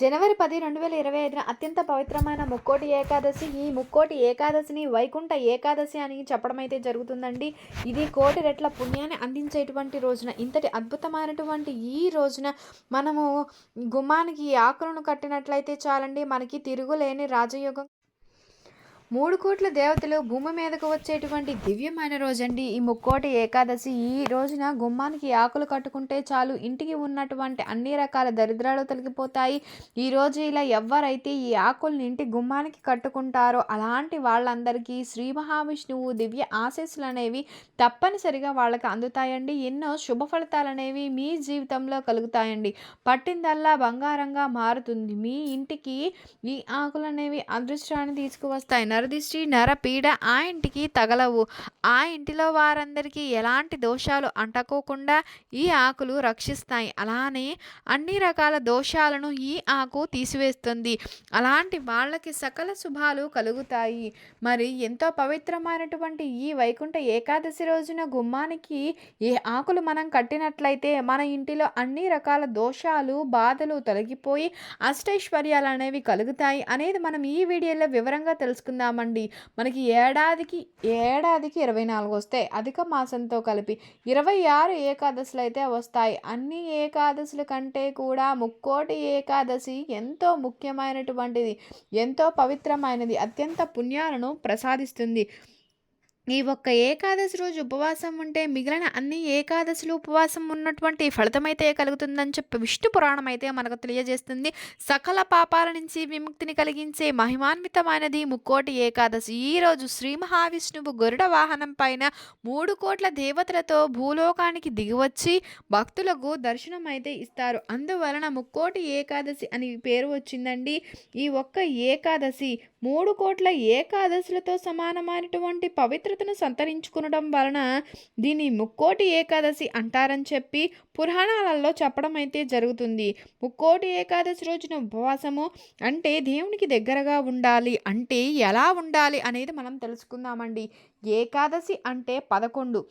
జనవరి పది రెండు వేల ఇరవై ఐదున అత్యంత పవిత్రమైన ముక్కోటి ఏకాదశి. ఈ ముక్కోటి ఏకాదశిని వైకుంఠ ఏకాదశి అని చెప్పడం అయితే జరుగుతుందండి. ఇది కోటి రెట్ల పుణ్యాన్ని అందించేటువంటి రోజున ఇంతటి అద్భుతమైనటువంటి ఈ రోజున మనము గుమ్మానికి ఆకులను కట్టినట్లయితే చాలండి. మనకి తిరుగులేని రాజయోగం మూడు కోట్ల దేవతలు భూమి మీదకు వచ్చేటువంటి దివ్యమైన రోజండి. ఈ ముక్కోటి ఏకాదశి ఈ రోజున గుమ్మానికి ఆకులు కట్టుకుంటే చాలు ఇంటికి ఉన్నటువంటి అన్ని రకాల దరిద్రాలు తొలగిపోతాయి. ఈ రోజు ఇలా ఎవరైతే ఈ ఆకుల్ని ఇంటి గుమ్మానికి కట్టుకుంటారో అలాంటి వాళ్ళందరికీ శ్రీ మహావిష్ణువు దివ్య ఆశీస్సులు అనేవి తప్పనిసరిగా వాళ్ళకి అందుతాయండి. ఎన్నో శుభ ఫలితాలు అనేవి మీ జీవితంలో కలుగుతాయండి. పట్టిందల్లా బంగారంగా మారుతుంది. మీ ఇంటికి ఈ ఆకులు అనేవి అదృష్టాన్ని తీసుకువస్తాయి. నరదిష్టి నరపీడ ఆ ఇంటికి తగలవు. ఆ ఇంటిలో వారందరికీ ఎలాంటి దోషాలు అంటకోకుండా ఈ ఆకులు రక్షిస్తాయి. అలానే అన్ని రకాల దోషాలను ఈ ఆకు తీసివేస్తుంది. అలాంటి వాళ్ళకి సకల శుభాలు కలుగుతాయి. మరి ఎంతో పవిత్రమైనటువంటి ఈ వైకుంఠ ఏకాదశి రోజున గుమ్మానికి ఏ ఆకులు మనం కట్టినట్లయితే మన ఇంటిలో అన్ని రకాల దోషాలు బాధలు తొలగిపోయి అష్టైశ్వర్యాలు అనేవి కలుగుతాయి అనేది మనం ఈ వీడియోలో వివరంగా తెలుసుకుందామండి మనకి ఏడాదికి ఏడాదికి ఇరవై నాలుగు వస్తాయి అధిక మాసంతో కలిపి ఇరవై ఆరు ఏకాదశులు అయితే వస్తాయి. అన్ని ఏకాదశుల కంటే కూడా ముక్కోటి ఏకాదశి ఎంతో ముఖ్యమైనటువంటిది ఎంతో పవిత్రమైనది అత్యంత పుణ్యాలను ప్రసాదిస్తుంది. ఈ ఒక్క ఏకాదశి రోజు ఉపవాసం ఉంటే మిగిలిన అన్ని ఏకాదశులు ఉపవాసం ఉన్నటువంటి ఫలితమైతే కలుగుతుందని చెప్పి విష్ణు పురాణం అయితే మనకు తెలియజేస్తుంది. సకల పాపాల నుంచి విముక్తిని కలిగించే మహిమాన్వితమైనది ముక్కోటి ఏకాదశి. ఈ రోజు శ్రీ మహావిష్ణువు గరుడ వాహనం పైన మూడు కోట్ల దేవతలతో భూలోకానికి దిగివచ్చి భక్తులకు దర్శనం అయితే ఇస్తారు. అందువలన ముక్కోటి ఏకాదశి అని పేరు వచ్చిందండి. ఈ ఒక్క ఏకాదశి మూడు కోట్ల ఏకాదశులతో సమానమైనటువంటి పవిత్ర పవిత్రతను సంతరించుకునడం వలన దీన్ని ముక్కోటి ఏకాదశి అంటారని చెప్పి పురాణాలలో చెప్పడం అయితే జరుగుతుంది. ముక్కోటి ఏకాదశి రోజున ఉపవాసము అంటే దేవునికి దగ్గరగా ఉండాలి అంటే ఎలా ఉండాలి అనేది మనం తెలుసుకుందామండి. ఏకాదశి అంటే పదకొండు.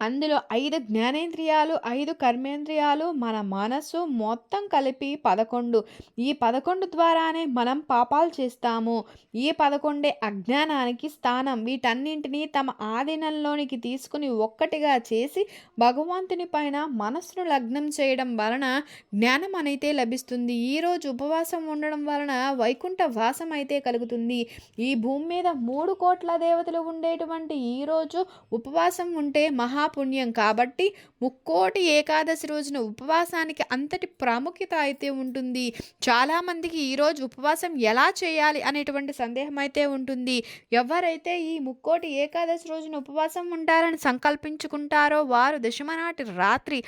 అందులో ఐదు జ్ఞానేంద్రియాలు ఐదు కర్మేంద్రియాలు మన మనస్సు మొత్తం కలిపి పదకొండు. ఈ పదకొండు ద్వారానే మనం పాపాలు చేస్తాము. ఈ పదకొండే అజ్ఞానానికి స్థానం. వీటన్నింటినీ తమ ఆధీనంలోనికి తీసుకుని ఒక్కటిగా చేసి భగవంతుని పైన మనస్సును లగ్నం చేయడం వలన జ్ఞానం అనైతే లభిస్తుంది. ఈరోజు ఉపవాసం ఉండడం వలన వైకుంఠ వాసం అయితే కలుగుతుంది. ఈ భూమి మీద మూడు కోట్ల దేవతలు ఉండేటువంటి ఈరోజు ఉపవాసం ఉంటే మహా మహాపుణ్యం కాబట్టి ముక్కోటి ఏకాదశి రోజున ఉపవాసానికి అంతటి ప్రాముఖ్యత అయితే ఉంటుంది. చాలామందికి ఈరోజు ఉపవాసం ఎలా చేయాలి అనేటువంటి సందేహం అయితే ఉంటుంది. ఎవరైతే ఈ ముక్కోటి ఏకాదశి రోజున ఉపవాసం ఉంటారని సంకల్పించుకుంటారో వారు దశమనాటి రాత్రి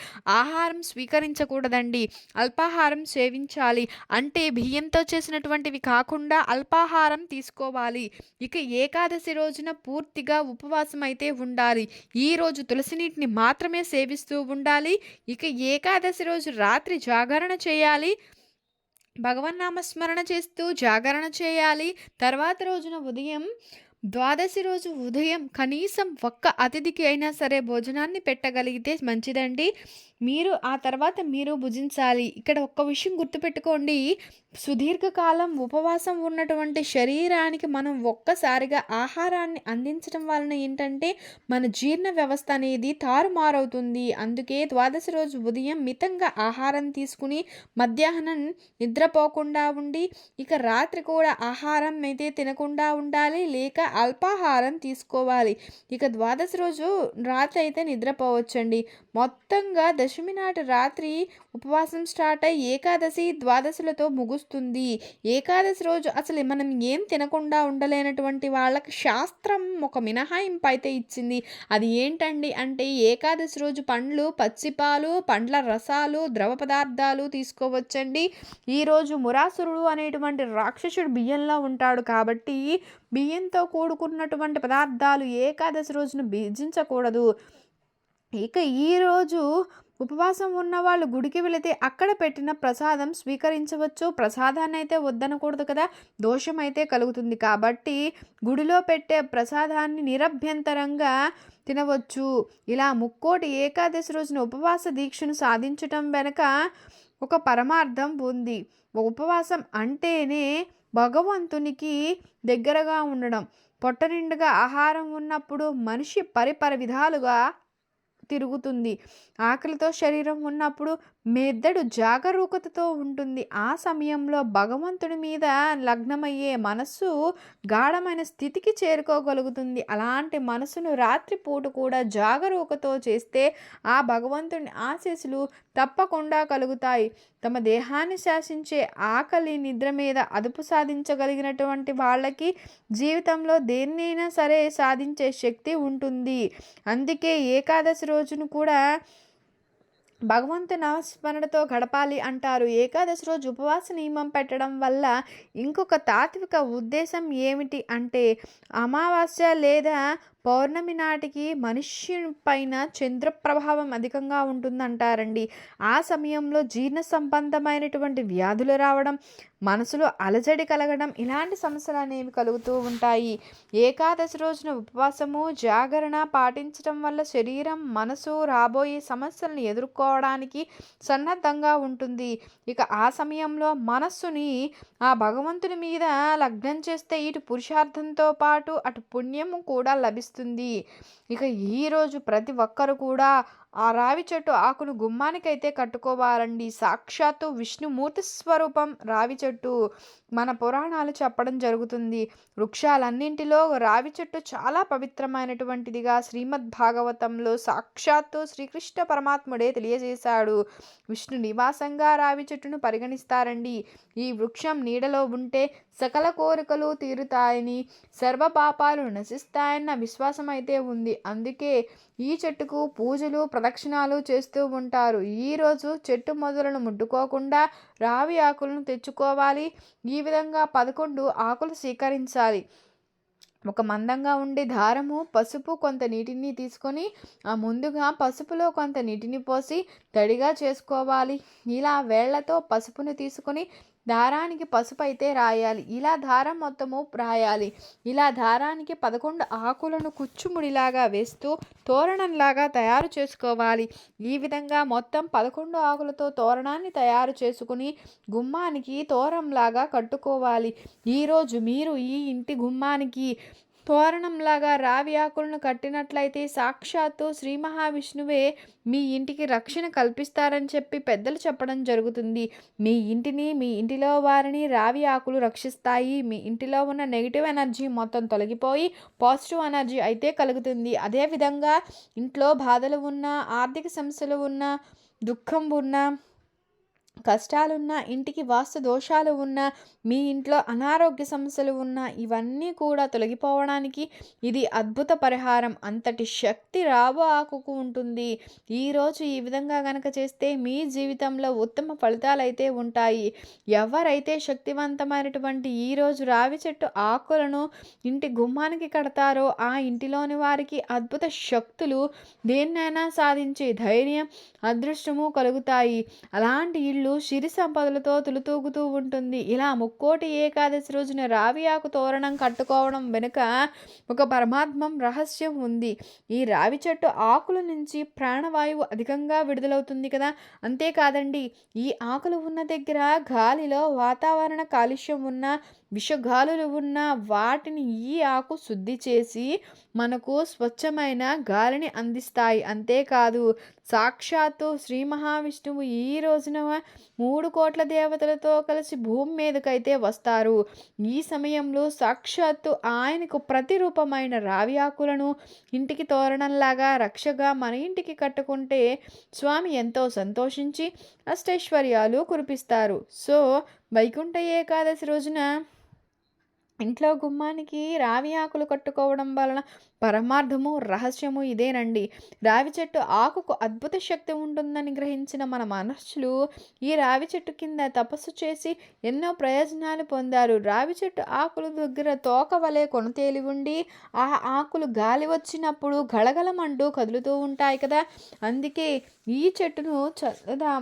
ఆహారం స్వీకరించకూడదండి. అల్పాహారం సేవించాలి. అంటే బియ్యంతో చేసినటువంటివి కాకుండా అల్పాహారం తీసుకోవాలి. ఇక ఏకాదశి రోజున పూర్తిగా ఉపవాసం అయితే ఉండాలి. ఈ రోజు తులసి నీటిని మాత్రమే సేవిస్తూ ఉండాలి. ఇక ఏకాదశి రోజు రాత్రి జాగరణ చేయాలి. భగవన్నామస్మరణ చేస్తూ జాగరణ చేయాలి. తర్వాత రోజున ఉదయం ద్వాదశి రోజు ఉదయం కనీసం ఒక్క అతిథికి అయినా సరే భోజనాన్ని పెట్టగలిగితే మంచిదండి. మీరు ఆ తర్వాత మీరు భుజించాలి. ఇక్కడ ఒక్క విషయం గుర్తుపెట్టుకోండి. సుదీర్ఘకాలం ఉపవాసం ఉన్నటువంటి శరీరానికి మనం ఒక్కసారిగా ఆహారాన్ని అందించడం వలన ఏంటంటే మన జీర్ణ వ్యవస్థ అనేది తారుమారవుతుంది. అందుకే ద్వాదశ రోజు ఉదయం మితంగా ఆహారం తీసుకుని మధ్యాహ్నం నిద్రపోకుండా ఉండి ఇక రాత్రి కూడా ఆహారం అయితే తినకుండా ఉండాలి లేక అల్పాహారం తీసుకోవాలి. ఇక ద్వాదశ రోజు రాత్రి అయితే నిద్రపోవచ్చండి. మొత్తంగా దశ దశమి నాటి రాత్రి ఉపవాసం స్టార్ట్ అయ్యి ఏకాదశి ద్వాదశులతో ముగుస్తుంది. ఏకాదశి రోజు అసలు మనం ఏం తినకుండా ఉండలేనటువంటి వాళ్ళకి శాస్త్రం ఒక మినహాయింపు అయితే ఇచ్చింది. అది ఏంటండి అంటే ఏకాదశి రోజు పండ్లు పచ్చిపాలు పండ్ల రసాలు ద్రవ పదార్థాలు తీసుకోవచ్చండి. ఈరోజు మురాసురుడు అనేటువంటి రాక్షసుడు బియ్యంలో ఉంటాడు కాబట్టి బియ్యంతో కూడుకున్నటువంటి పదార్థాలు ఏకాదశి రోజున భీజించకూడదు. ఇక ఈరోజు ఉపవాసం ఉన్న వాళ్ళు గుడికి వెళితే అక్కడ పెట్టిన ప్రసాదం స్వీకరించవచ్చు ప్రసాదాన్ని అయితే వద్దనకూడదు కదా? దోషం అయితే కలుగుతుంది కాబట్టి గుడిలో పెట్టే ప్రసాదాన్ని నిరభ్యంతరంగా తినవచ్చు. ఇలా ముక్కోటి ఏకాదశి రోజున ఉపవాస దీక్షను సాధించటం వెనక ఒక పరమార్థం ఉంది. ఉపవాసం అంటేనే భగవంతునికి దగ్గరగా ఉండడం. పొట్ట నిండుగా ఆహారం ఉన్నప్పుడు మనిషి పరిపర విధాలుగా తిరుగుతుంది. ఆకలితో శరీరం ఉన్నప్పుడు మెదడు జాగరూకతతో ఉంటుంది. ఆ సమయంలో భగవంతుడి మీద లగ్నమయ్యే మనస్సు గాఢమైన స్థితికి చేరుకోగలుగుతుంది. అలాంటి మనసును రాత్రిపూట కూడా జాగరూకతో చేస్తే ఆ భగవంతుని ఆశీస్సులు తప్పకుండా కలుగుతాయి. తమ దేహాన్ని శాసించే ఆకలి నిద్ర మీద అదుపు సాధించగలిగినటువంటి వాళ్ళకి జీవితంలో దేన్నైనా సరే సాధించే శక్తి ఉంటుంది. అందుకే ఏకాదశి రోజును కూడా భగవంతు నామస్మరణతో గడపాలి అంటారు. ఏకాదశి రోజు ఉపవాస నియమం పెట్టడం వల్ల ఇంకొక తాత్విక ఉద్దేశం ఏమిటి అంటే అమావాస్య లేదా పౌర్ణమి నాటికి మనిషి పైన చంద్ర ప్రభావం అధికంగా ఉంటుందంటారండి. ఆ సమయంలో జీర్ణ సంబంధమైనటువంటి వ్యాధులు రావడం మనసులో అలజడి కలగడం ఇలాంటి సమస్యలు అనేవి కలుగుతూ ఉంటాయి. ఏకాదశి రోజున ఉపవాసము జాగరణ పాటించడం వల్ల శరీరం మనసు రాబోయే సమస్యలను ఎదుర్కోవడానికి సన్నద్ధంగా ఉంటుంది. ఇక ఆ సమయంలో మనస్సుని ఆ భగవంతుని మీద లగ్నం చేస్తే ఇటు పురుషార్థంతో పాటు అటు పుణ్యము కూడా లభిస్తుంది. ఇక ఈరోజు ప్రతి ఒక్కరు కూడా ఆ రావి చెట్టు ఆకును గుమ్మానికైతే కట్టుకోవాలండి. సాక్షాత్తు విష్ణుమూర్తి స్వరూపం రావి చెట్టు మన పురాణాలు చెప్పడం జరుగుతుంది. వృక్షాలన్నింటిలో రావి చెట్టు చాలా పవిత్రమైనటువంటిదిగా శ్రీమద్ భాగవతంలో సాక్షాత్తు శ్రీకృష్ణ పరమాత్ముడే తెలియజేశాడు. విష్ణు నివాసంగా రావి చెట్టును పరిగణిస్తారండి. ఈ వృక్షం నీడలో ఉంటే సకల కోరికలు తీరుతాయని సర్వ పాపాలు నశిస్తాయన్న విశ్వాసం అయితే ఉంది. అందుకే ఈ చెట్టుకు పూజలు ప్రదక్షిణాలు చేస్తూ ఉంటారు. ఈరోజు చెట్టు మొదలను ముట్టుకోకుండా రావి ఆకులను తెచ్చుకోవాలి. ఈ విధంగా పదకొండు ఆకులు స్వీకరించాలి ఒక మందంగా ఉండే దారము పసుపు కొంత నీటిని తీసుకొని ఆ ముందుగా పసుపులో కొంత నీటిని పోసి తడిగా చేసుకోవాలి. ఇలా వేళ్ళతో పసుపును తీసుకొని దారానికి పసుపు అయితే రాయాలి. ఇలా దారం మొత్తము రాయాలి. ఇలా దారానికి పదకొండు ఆకులను కుచ్చుముడిలాగా వేస్తూ తోరణంలాగా తయారు చేసుకోవాలి. ఈ విధంగా మొత్తం పదకొండు ఆకులతో తోరణాన్ని తయారు చేసుకుని గుమ్మానికి తోరంలాగా కట్టుకోవాలి. ఈరోజు మీరు ఈ ఇంటి గుమ్మానికి తోరణంలాగా రావి ఆకులను కట్టినట్లయితే సాక్షాత్తు శ్రీ మహావిష్ణువే మీ ఇంటికి రక్షణ కల్పిస్తారని చెప్పి పెద్దలు చెప్పడం జరుగుతుంది. మీ ఇంటిని మీ ఇంటిలో వారిని రావి ఆకులు రక్షిస్తాయి. మీ ఇంటిలో ఉన్న నెగిటివ్ ఎనర్జీ మొత్తం తొలగిపోయి పాజిటివ్ ఎనర్జీ అయితే కలుగుతుంది. అదేవిధంగా ఇంట్లో బాధలు ఉన్నా ఆర్థిక సమస్యలు ఉన్నా దుఃఖం ఉన్నా కష్టాలున్నా ఇంటికి వాస్తు దోషాలు ఉన్నా మీ ఇంట్లో అనారోగ్య సమస్యలు ఉన్నా ఇవన్నీ కూడా తొలగిపోవడానికి ఇది అద్భుత పరిహారం. అంతటి శక్తి రాబో ఆకుకు ఉంటుంది. ఈరోజు ఈ విధంగా గనక చేస్తే మీ జీవితంలో ఉత్తమ ఫలితాలు అయితే ఉంటాయి. ఎవరైతే శక్తివంతమైనటువంటి ఈరోజు రావి చెట్టు ఆకులను ఇంటి గుమ్మానికి కడతారో ఆ ఇంటిలోని వారికి అద్భుత శక్తులు దేన్నైనా సాధించే ధైర్యం అదృష్టము కలుగుతాయి. అలాంటి ఇల్లు సిరి సంపదలతో తులుతూగుతూ ఉంటుంది. ఇలా ముక్కోటి ఏకాదశి రోజున రావి ఆకు తోరణం కట్టుకోవడం వెనుక ఒక పరమాత్మం రహస్యం ఉంది. ఈ రావి చెట్టు ఆకుల నుంచి ప్రాణవాయువు అధికంగా విడుదలవుతుంది కదా? అంతేకాదండి ఈ ఆకులు ఉన్న దగ్గర గాలిలో వాతావరణ కాలుష్యం ఉన్న విషగాలులు ఉన్న వాటిని ఈ ఆకు శుద్ధి చేసి మనకు స్వచ్ఛమైన గాలిని అందిస్తాయి. అంతేకాదు సాక్షాత్తు శ్రీ మహావిష్ణువు ఈ రోజున మూడు కోట్ల దేవతలతో కలిసి భూమి మీదకైతే వస్తారు. ఈ సమయంలో సాక్షాత్తు ఆయనకు ప్రతిరూపమైన రావి ఆకులను ఇంటికి తోరణంలాగా రక్షగా మన ఇంటికి కట్టుకుంటే స్వామి ఎంతో సంతోషించి అష్టైశ్వర్యాలు కురిపిస్తారు. సో వైకుంఠ ఏకాదశి రోజున ఇంట్లో గుమ్మానికి రావి ఆకులు కట్టుకోవడం వలన పరమార్థము రహస్యము ఇదేనండి. రావి చెట్టు ఆకుకు అద్భుత శక్తి ఉంటుందని గ్రహించిన మన మనుషులు ఈ రావి చెట్టు కింద తపస్సు చేసి ఎన్నో ప్రయోజనాలు పొందారు. రావి చెట్టు ఆకులు దగ్గర తోక వలె కొనతేలి ఉండి ఆ ఆకులు గాలి వచ్చినప్పుడు గళగలమంటూ కదులుతూ ఉంటాయి కదా. అందుకే ఈ చెట్టును చల్లదా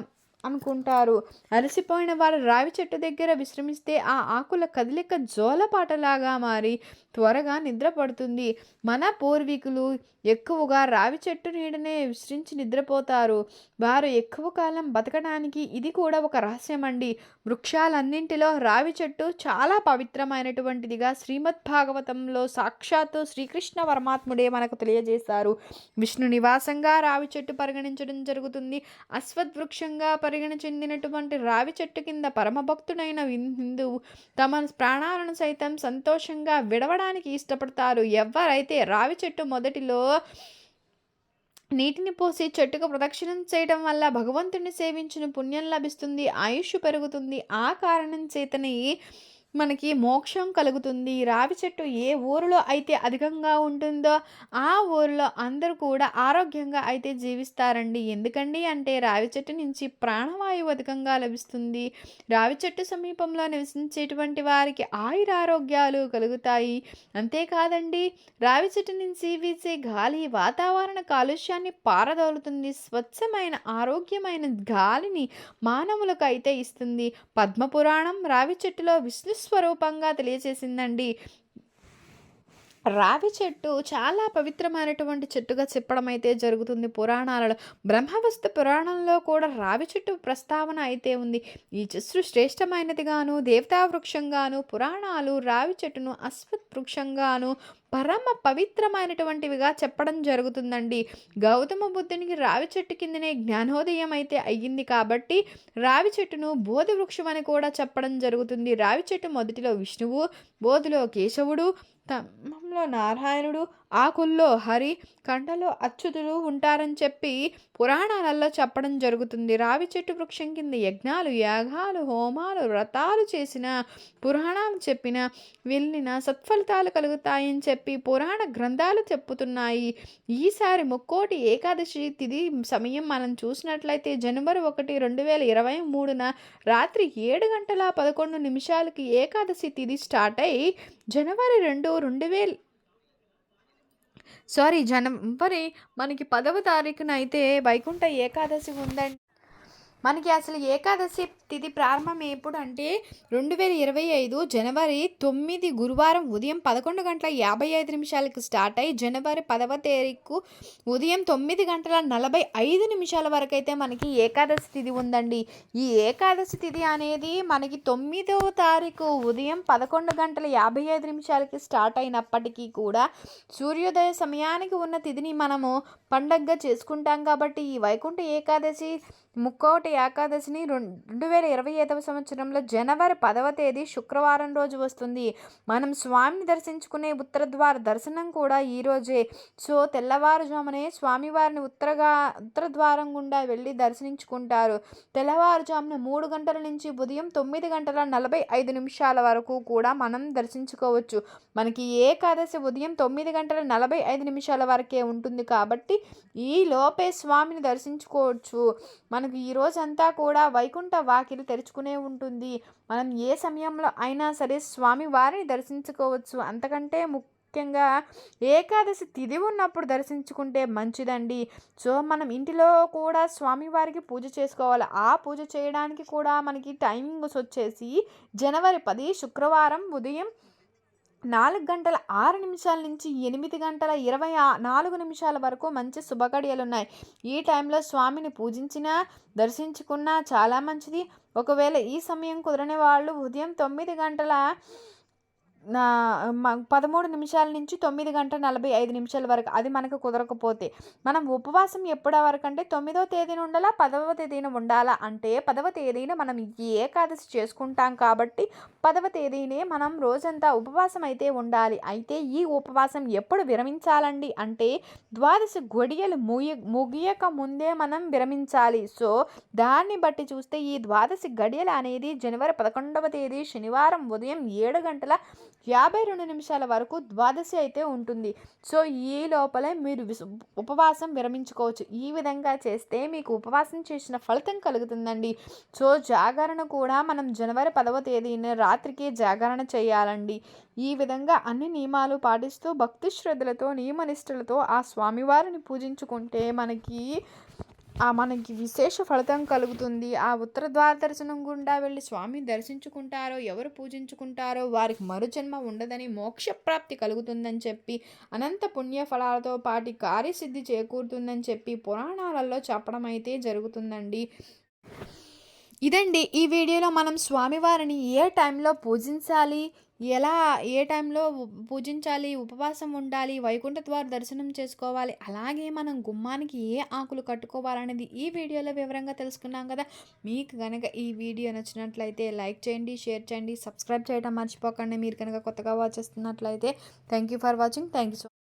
అనుకుంటారు. అలసిపోయిన వారు రావి చెట్టు దగ్గర విశ్రమిస్తే ఆ ఆకుల కదలిక జోలపాటలాగా మారి త్వరగా నిద్రపడుతుంది. మన పూర్వీకులు ఎక్కువగా రావి చెట్టు నీడనే విశ్రించి నిద్రపోతారు. వారు ఎక్కువ కాలం బతకడానికి ఇది కూడా ఒక రహస్యం అండి వృక్షాలన్నింటిలో రావి చెట్టు చాలా పవిత్రమైనటువంటిదిగా శ్రీమద్ భాగవతంలో సాక్షాత్తు శ్రీకృష్ణ పరమాత్ముడే మనకు తెలియజేశారు. విష్ణు నివాసంగా రావి చెట్టు పరిగణించడం జరుగుతుంది. అశ్వత్ వృక్షంగా పరిగణ చెందినటువంటి రావి చెట్టు కింద పరమభక్తుడైన హిందువు తమ ప్రాణాలను సైతం సంతోషంగా విడవడానికి ఇష్టపడతారు. ఎవరైతే రావి చెట్టు మొదటిలో నీటిని పోసి చెట్టుకు ప్రదక్షిణం చేయడం వల్ల భగవంతుని సేవించిన పుణ్యం లభిస్తుంది ఆయుష్ పెరుగుతుంది. ఆ కారణం చేతనే మనకి మోక్షం కలుగుతుంది. రావి చెట్టు ఏ ఊరిలో అయితే అధికంగా ఉంటుందో ఆ ఊరిలో అందరూ కూడా ఆరోగ్యంగా అయితే జీవిస్తారండి. ఎందుకండి అంటే రావి చెట్టు నుంచి ప్రాణవాయువు అధికంగా లభిస్తుంది. రావి చెట్టు సమీపంలో నివసించేటువంటి వారికి ఆయురారోగ్యాలు కలుగుతాయి. అంతేకాదండి రావి చెట్టు నుంచి వీసే గాలి వాతావరణ కాలుష్యాన్ని పారదోలుతుంది. స్వచ్ఛమైన ఆరోగ్యమైన గాలిని మానవులకు అయితే ఇస్తుంది. పద్మపురాణం రావి చెట్టులో విష్ణు స్వరూపంగా తెలియజేసిందండి రావి చెట్టు చాలా పవిత్రమైనటువంటి చెట్టుగా చెప్పడం అయితే జరుగుతుంది. పురాణాలలో బ్రహ్మవస్తు పురాణంలో కూడా రావి చెట్టు ప్రస్తావన అయితే ఉంది. ఈ చెట్టు శ్రేష్టమైనదిగాను దేవతా వృక్షంగాను పురాణాలు రావి చెట్టును అశ్వత్ వృక్షంగాను పరమ పవిత్రమైనటువంటివిగా చెప్పడం జరుగుతుందండి. గౌతమ బుద్ధునికి రావి చెట్టు కిందనే జ్ఞానోదయం అయితే అయ్యింది కాబట్టి రావి చెట్టును బోధి వృక్షం అని కూడా చెప్పడం జరుగుతుంది. రావి చెట్టు మొదటిలో విష్ణువు బోధిలో కేశవుడు స్తంభంలో నారాయణుడు ఆకుల్లో హరి కంటలో అచ్యుతులు ఉంటారని చెప్పి పురాణాలలో చెప్పడం జరుగుతుంది. రావి చెట్టు వృక్షం కింద యజ్ఞాలు యాగాలు హోమాలు వ్రతాలు చేసిన పురాణాలు చెప్పిన వెళ్ళిన సత్ఫలితాలు కలుగుతాయని చెప్పి పురాణ గ్రంథాలు చెప్పుతున్నాయి. ఈసారి ముక్కోటి ఏకాదశి తిది సమయం మనం చూసినట్లయితే జనవరి ఒకటి రెండు వేల ఇరవై మూడున రాత్రి ఏడు గంటల పదకొండు నిమిషాలకి ఏకాదశి తిది స్టార్ట్ అయ్యి జనవరి రెండు రెండు వేలు సారీ జనవరి మనకి పదవ తారీఖున అయితే వైకుంఠ ఏకాదశి ఉందండి. మనకి అసలు ఏకాదశి తిథి ప్రారంభం ఎప్పుడు అంటే రెండు వేల ఇరవై ఐదు జనవరి తొమ్మిది గురువారం ఉదయం పదకొండు గంటల యాభై ఐదు నిమిషాలకు స్టార్ట్ అయ్యి జనవరి పదవ తారీఖు ఉదయం తొమ్మిది గంటల నలభై ఐదు నిమిషాల వరకు అయితే మనకి ఏకాదశి తిథి ఉందండి. ఈ ఏకాదశి తిథి అనేది మనకి తొమ్మిదవ తారీఖు ఉదయం పదకొండు గంటల యాభై ఐదు నిమిషాలకి స్టార్ట్ అయినప్పటికీ కూడా సూర్యోదయ సమయానికి ఉన్న తిథిని మనము పండగగా చేసుకుంటాం కాబట్టి ఈ వైకుంఠ ఏకాదశి ముక్కోటి ఏకాదశిని రెండు వేల ఇరవై ఐదవ సంవత్సరంలో జనవరి పదవ తేదీ శుక్రవారం రోజు వస్తుంది. మనం స్వామిని దర్శించుకునే ఉత్తర ద్వార దర్శనం కూడా ఈరోజే సో తెల్లవారుజామునే స్వామివారిని ఉత్తరగా ఉత్తరద్వారం గుండా వెళ్ళి దర్శించుకుంటారు. తెల్లవారుజామున మూడు గంటల నుంచి ఉదయం తొమ్మిది గంటల నలభై ఐదు నిమిషాల వరకు కూడా మనం దర్శించుకోవచ్చు. మనకి ఏకాదశి ఉదయం తొమ్మిది గంటల నలభై ఐదు నిమిషాల వరకే ఉంటుంది కాబట్టి ఈ లోపే స్వామిని దర్శించుకోవచ్చు. మనకు ఈ రోజంతా కూడా వైకుంఠ వాకిలి తెరుచుకునే ఉంటుంది. మనం ఏ సమయంలో అయినా సరే స్వామి వారిని దర్శించుకోవచ్చు. అంతకంటే ముఖ్యంగా ఏకాదశి తిథి ఉన్నప్పుడు దర్శించుకుంటే మంచిదండి. సో మనం ఇంటిలో కూడా స్వామివారికి పూజ చేసుకోవాలి. ఆ పూజ చేయడానికి కూడా మనకి టైమింగ్స్ వచ్చేసి జనవరి పది శుక్రవారం ఉదయం నాలుగు గంటల ఆరు నిమిషాల నుంచి ఎనిమిది గంటల ఇరవై నాలుగు నిమిషాల వరకు మంచి శుభగడియలు ఉన్నాయి ఈ టైంలో స్వామిని పూజించినా దర్శించుకున్నా చాలా మంచిది. ఒకవేళ ఈ సమయం కుదరని వాళ్ళు ఉదయం తొమ్మిది గంటల నా పదమూడు నిమిషాల నుంచి తొమ్మిది గంటల నలభై ఐదు నిమిషాల వరకు అది మనకు కుదరకపోతే మనం ఉపవాసం ఎప్పటి వరకు అంటే తొమ్మిదవ తేదీన ఉండాలా పదవ తేదీన ఉండాలా అంటే పదవ తేదీన మనం ఏకాదశి చేసుకుంటాం కాబట్టి పదవ తేదీనే మనం రోజంతా ఉపవాసం అయితే ఉండాలి. అయితే ఈ ఉపవాసం ఎప్పుడు విరమించాలండి అంటే ద్వాదశి గొడియలు ముగి ముగియక ముందే మనం విరమించాలి. సో దాన్ని బట్టి చూస్తే ఈ ద్వాదశి గడియలు అనేది జనవరి పదకొండవ తేదీ శనివారం ఉదయం ఏడు గంటల యాభై రెండు నిమిషాల వరకు ద్వాదశి అయితే ఉంటుంది. సో ఈ లోపలే మీరు ఉపవాసం విరమించుకోవచ్చు. ఈ విధంగా చేస్తే మీకు ఉపవాసం చేసిన ఫలితం కలుగుతుందండి. సో జాగరణ కూడా మనం జనవరి పదవ తేదీన రాత్రికి జాగరణ చేయాలండి. ఈ విధంగా అన్ని నియమాలు పాటిస్తూ భక్తి శ్రద్ధలతో నియమనిష్టలతో ఆ స్వామివారిని పూజించుకుంటే మనకి ఆ మనకి విశేష ఫలితం కలుగుతుంది. ఆ ఉత్తర ద్వార దర్శనం గుండా వెళ్ళి స్వామిని దర్శించుకుంటారో ఎవరు పూజించుకుంటారో వారికి మరుజన్మ ఉండదని మోక్షప్రాప్తి కలుగుతుందని చెప్పి అనంత పుణ్య ఫలాలతో పాటి కార్యసిద్ధి చేకూరుతుందని చెప్పి పురాణాలలో చెప్పడం అయితే జరుగుతుందండి. ఇదండి ఈ వీడియోలో మనం స్వామివారిని ఏ టైంలో పూజించాలి ఎలా ఏ టైంలో పూజించాలి ఉపవాసం ఉండాలి వైకుంఠ ద్వార దర్శనం చేసుకోవాలి అలాగే మనం గుమ్మానికి ఏ ఆకులు కట్టుకోవాలనేది ఈ వీడియోలో వివరంగా తెలుసుకున్నాం కదా. మీకు కనుక ఈ వీడియో నచ్చినట్లయితే లైక్ చేయండి షేర్ చేయండి సబ్స్క్రైబ్ చేయడం మర్చిపోకండి. మీరు కనుక కొత్తగా వాచ్ చేస్తున్నట్లయితే thank you for watching. Thank you so